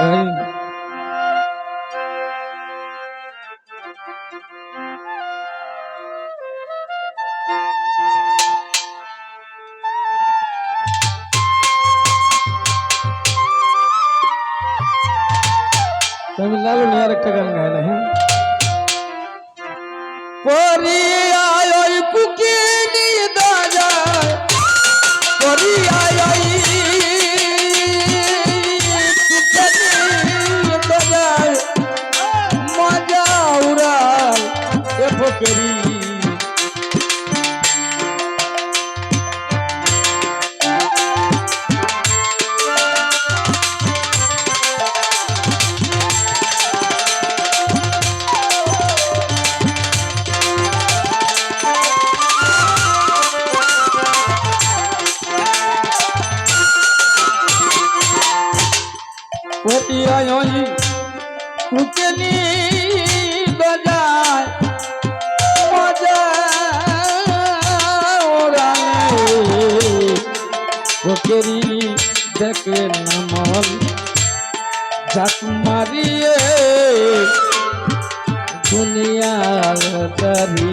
এই আমি লালু নিয়ে আরেকটা গান গাই না হ্যাঁ পরিয়ায় ওই কুকিনি দাজায় এ ফকরি পটিয়ায় ফকরি দেখে নামল জাক মারিয়ে দুনিয়ার দারি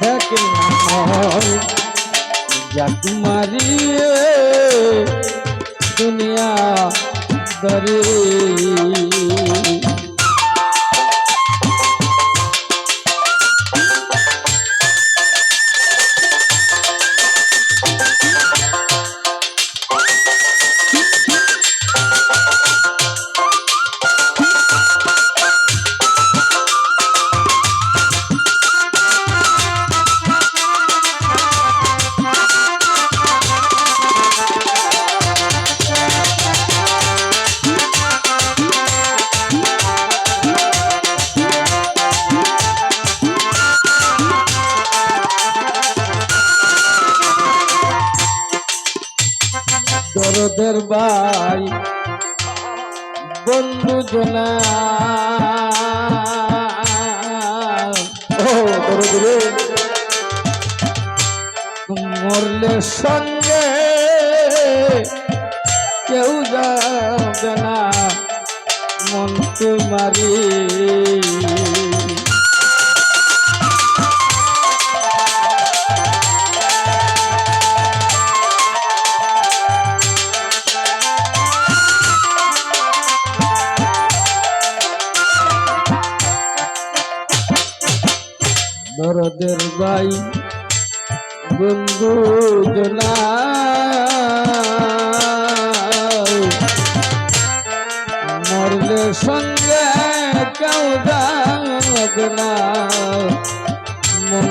দেখে নামল জাক মারিয়ে দুনিয়া দরে দরদের ভাই বন্ধু জনা। মরলে সঙ্গে কেউ যাবে না। মন তোমারি দরদের ভাই বন্ধু মরলে সঙ্গে কেউ না মন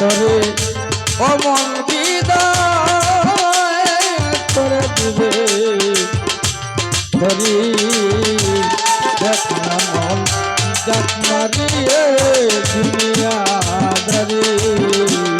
করে অমন করে দিবে। ধরি দেখ না মন দেখ মারিয়ে দুনিয়া ধরি